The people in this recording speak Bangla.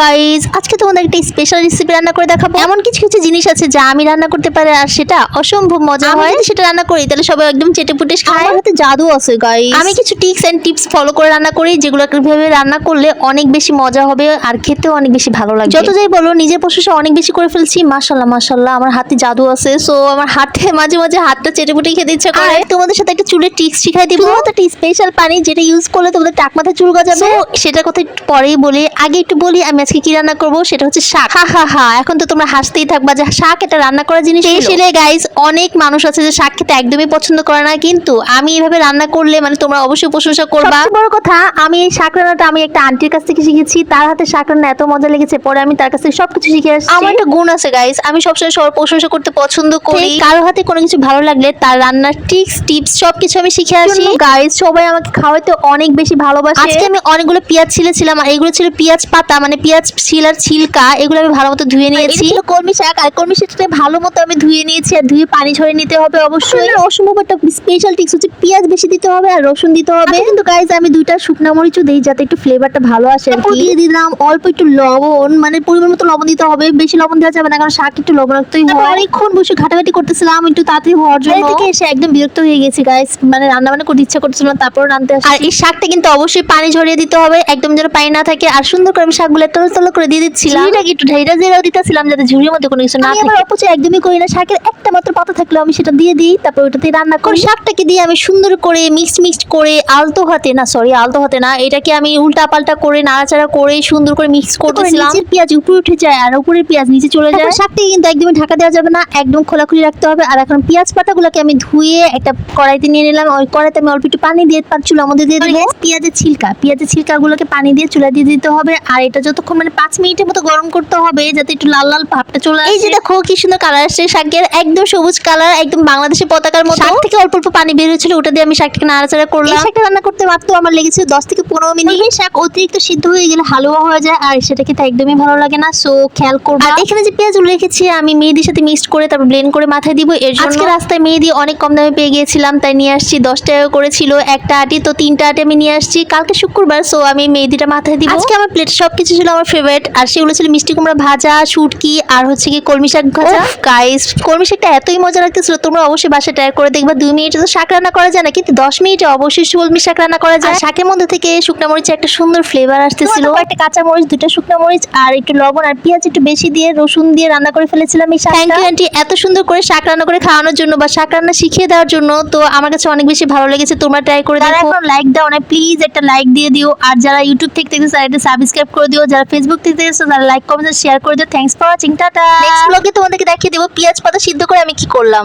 গাইজ আজকে তোমাদের একটা স্পেশাল রেসিপি রান্না করে দেখাবো। এমন কিছু কিছু জিনিস আছে যা আমি রান্না করতে পারি আর সেটা অসম্ভব মজা হয়। সেটা রান্না করি তাহলে সবাই একদম চেটে পুটে খায়। আমার হাতে জাদু আছে গাইস আমি কিছু টিপস এন্ড টিপস ফলো করে রান্না করি যেগুলো ভেবে রান্না করলে অনেক বেশি মজা হবে আর খেতেও অনেক বেশি ভালো লাগবে। যত যাই বলো নিজের প্রশংসা অনেক বেশি করে ফেলছি মাশাল্লাহ মাশাল্লাহ আমার হাতে জাদু আছে। সো আমার হাতে মাঝে মাঝে হাতটা চেটে পুটে খেতে ইচ্ছা করে। তোমাদের সাথে একটা চুলের টিপস শিখাই দিব। একটা স্পেশাল পানি যেটা ইউজ করলে তোমাদের টাক মাথায় চুল গজাবে। সেটা কথা পরেই বলি। আগে একটু বলি আমি আজকে কি রান্না করব? সেটা হচ্ছে শাক। হা হা হা এখন তো তোমরা হাসতেই থাকবা যে শাক এটা রান্না করা জিনিস স্পেশালি গাইস অনেক মানুষ আছে যে শাক খেতে একদমই পছন্দ করে না কিন্তু আমি এইভাবে রান্না করলে মানে তোমরা অবশ্যই প্রশংসা করবা। বড় কথা আমি এই শাক রান্নাটা আমি একটা আন্টির কাছ থেকে শিখেছি। তার হাতে শাক রান্না এত মজা লেগেছে পরে আমি তার কাছ থেকে সবকিছু শিখে আসছি। আমার একটা গুণ আছে গাইস আমি সবসময় সবার প্রশংসা করতে পছন্দ করি। কারও হাতে কোনো কিছু ভালো লাগলে তার রান্নার টিপস টিপস সবকিছু আমি শিখে আসি। গাইস সবাই আমাকে খাওয়াইতে অনেক বেশি ভালোবাসে। আজকে আমি অনেকগুলো পেঁয়াজ ছিলেছিলাম আর এগুলো ছিল পেঁয়াজ পাতা মানে পেঁয়াজ ছিলার ছিলকা এগুলো আমি ভালো মতো ধুয়ে নিয়েছি। এটা কলমি শাক আর কলমি শাকটা ভালো মতো আমি ধুয়ে নিয়েছি আর ধুয়ে পানি ঝরে নিতে হবে অবশ্যই। অসম্ভব একটা স্পেশাল টিপস হচ্ছে পেঁয়াজ বেশি দিতে হবে আর রসুন দিতে হবে। কিন্তু গাইজ আমি দুইটা শুকনা মরিচও দেই যাতে একটু ফ্লেভারটা ভালো আসে আর কি। দিয়ে দিলাম অল্প একটু লবণ মানে পরিমাণ মতো লবণ দিতে হবে বেশি লবণ দেওয়া যাবে না কারণ শাক একটু লবণাক্তই হয়। অনেকক্ষণ বসে ঘাটাঘাটি করতেছিলাম একটু তাড়াতাড়ি হওয়ার জন্য। বাইরে থেকে এসে একদম বিরক্ত হয়ে গেছি গাইজ মানে রান্না বান্না করতে ইচ্ছা করছিল না তারপর রান্নতে আর এই শাকটা কিন্তু অবশ্যই পানি ঝরিয়ে দিতে হবে একদম যেন পানি না থাকে আর সুন্দর করে আমি শাকগুলো তল তল করে দিয়ে দিচ্ছিলাম। চিনিটাকে একটু ঢেইরা জেরাও দিতেছিলাম যাতে ঝুড়ির মধ্যে কোনো কিছু না থাকে? আবার অপচয় একদমই করি না। শাকের একটা মাত্র পাতা থাকলে আমি সেটা দিয়ে দিই তারপর ওটাতে রান্না করি। শাকটাকে দিয়ে আমি সুন্দর করে মিক্সড মিক্সড করে আলতো হাতে না সরি আলতো হাতে না এটাকে আমি উল্টা পাল্টা করে নাড়াচাড়া করে সুন্দর করে মিক্স করে করতেছিলাম। নিচের পেঁয়াজ উপরে উঠে যায় আর উপরের পেঁয়াজ নিচে চলে যায়। শাকটাকে কিন্তু একদমই ঢাকা দেওয়া যাবে না একদম খোলাখুলি রাখতে হবে। আর এখন পেঁয়াজ পাতাগুলোকে আমি ধুয়ে একটা কড়াইতে নিয়ে নিলাম। ওই কড়াইতে আমি অল্প একটু পানি দিয়ে পাঁচ চুলার মধ্যে দিয়ে দেবো। পেঁয়াজের ছিলকা পেঁয়াজের ছিলকাগুলোকে পানি দিয়ে চুলা দিয়ে দিতে হবে। আর এটা যতক্ষণ মানে পাঁচ মিনিটের মতো গরম করতে হবে যাতে একটু লাল লাল ভাবটা চলে এই যে দেখো কি সুন্দর কালার আসছে শাকের একদম সবুজ কালার একদম বাংলাদেশের পতাকার মতো। শাক থেকে অল্প অল্প পানি বের হয়েছিল ওটা দিয়ে আমি শাকটাকে নাড়াচাড়া করলাম। শাকটা রান্না করতে মাত্র আমার লেগেছে দশ থেকে পনেরো মিনিট। এই শাক অতিরিক্ত সিদ্ধ হয়ে গেলে হালুয়া হয়ে যায় আর সেটা খেতে একদমই ভালো লাগে না সো খেয়াল করব। আর এখানে যে পেঁয়াজগুলো রেখেছি আমি মেহেদির সাথে মিক্সড করে তারপর ব্লেন্ড করে মাথায় দিব এর জন্য আজকে রাস্তায় মেহেদি অনেক কম দামে পেয়ে গিয়েছিলাম তাই নিয়ে আসছি দশ টাকা করে ছিল একটা আটি তো তিনটা আটি আমি নিয়ে আসছি কালকে শুক্রবার সো আমি মেহেদিটা মাথায় দিব। আজকে আমার প্লেটে সবকিছু ছিল আমার ফেভারিট আর সেগুলো ছিল মিষ্টি কুমড়া ভাজা শুটকি আর হচ্ছে কি কলমি শাক ভাজা। গাইস কলমি শাকটা এতই মজা লাগতেছিল তোমরা অবশ্যই বাসায় ট্রাই করে দেখবা। দুই মিনিটে তো শাক রান্না করা যায় না কিন্তু দশ মিনিটে অবশ্যই কলমি শাক রান্না করা যায়। শাকের মধ্যে থেকে শুকনা মরিচে একটা সুন্দর ফ্লেভার আসতেছিল। একটা কাঁচা মরিচ দুটো শুকনো মরিচ আর একটু লবণ আর পেঁয়াজ একটু বেশি দিয়ে রসুন দিয়ে রান্না করে ফেলেছিলাম এই থ্যাংক ইউ আন্টি এত সুন্দর করে শাক রান্না করে খাওয়ানোর জন্য বা শাক রান্না শিখিয়ে দেওয়ার জন্য তো আমার কাছে অনেক বেশি ভালো লেগেছে। তোমরা ট্রাই করে দেখো। লাইক দাও না প্লিজ একটা লাইক দিয়ে দিও। আর যারা ইউটিউব থেকে দেখতেছো তারা একটা সাবস্ক্রাইব করে দিও যারা ফেসবুক থেকে দেখছ, তারা লাইক কমেন্ট শেয়ার করে দিও। Thanks for watching tata. Next ব্লগে তোমাদেরকে দেখিয়ে দেবো, পেঁয়াজ পাতা সিদ্ধ করে আমি কি করলাম।